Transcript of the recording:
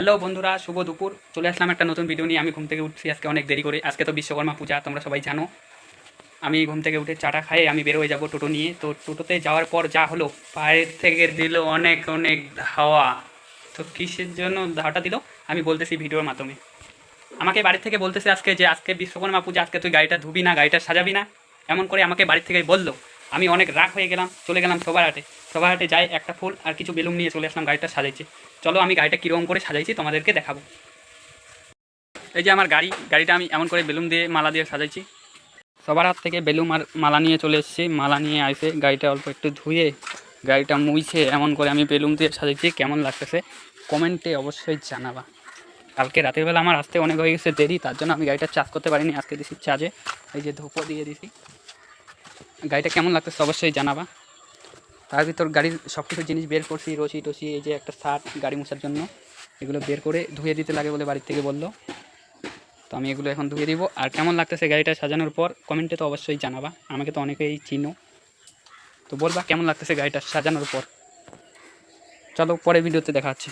Hello বন্ধুরা, শুভ দুপুর। চলে আসলাম একটা নতুন ভিডিও নিয়ে। আমি ঘুম থেকে উঠছি আজকে অনেক দেরি করে। আজকে তো বিশ্বকর্মা পূজা, তোমরা সবাই জানো। আমি ঘুম থেকে উঠে চাটা খাই, আমি বের হয়ে যাব টোটো নিয়ে। তো টোটোতে যাওয়ার পর যা হলো, পায়ের থেকে দিল অনেক অনেক ধাওয়া। তো কিসের জন্য ধাওয়াটা দিল? আমি বলতেছি ভিডিওর মাধ্যমে। আমাকে বাড়ি থেকে বলতেছে আজকে যে, আজকে বিশ্বকর্মা পূজা, আজকে তুই গাড়িটা ধুবি না, গাড়িটা সাজাবি না। এমন করে আমাকে বাড়ি থেকে বলল। আমি অনেক রাগ হয়ে গেলাম, চলে গেলাম সবার হাটে। সবার হাটে যাই, একটা ফুল আর কিছু বেলুন নিয়ে চলে আসলাম গাড়িটা সাজাইছি চলো আমি গাড়িটা কীরকম করে সাজাইছি তোমাদেরকে দেখাবো। এই যে আমার গাড়ি, গাড়িটা আমি এমন করে বেলুন দিয়ে মালা দিয়ে সাজাইছি। সবার হাত থেকে বেলুন আর মালা নিয়ে চলে এসেছি। মালা নিয়ে আসে গাড়িটা অল্প একটু ধুয়ে, গাড়িটা মুইছে, এমন করে আমি বেলুন দিয়ে সাজাইছি। কেমন লাগতেছে কমেন্টে অবশ্যই জানাবা। কালকে রাতের বেলা আমার আসতে অনেক হয়ে গেছে দেরি, তার জন্য আমি গাড়িটা চার্জ করতে পারিনি। আজকে দিছি চার্জে এই যে ধূপও দিয়ে দিছি। গাড়িটা কেমন লাগতেছে অবশ্যই জানাবা। তার ভিতর গাড়ির সব কিছু জিনিস বের করছি রসি টসি এই যে একটা শার্ট গাড়ি মোছার জন্য, এগুলো বের করে ধুয়ে দিতে লাগে বলে বাড়ির থেকে বলল। তো আমি এগুলো এখন ধুয়ে দিব। আর কেমন লাগতেছে গাড়িটা সাজানোর পর, কমেন্টে তো অবশ্যই জানাবা। আমাকে তো অনেকেই চিনো। তো বলবা কেমন লাগতেছে গাড়িটা সাজানোর পর। চলো পরে ভিডিওতে দেখা হচ্ছে।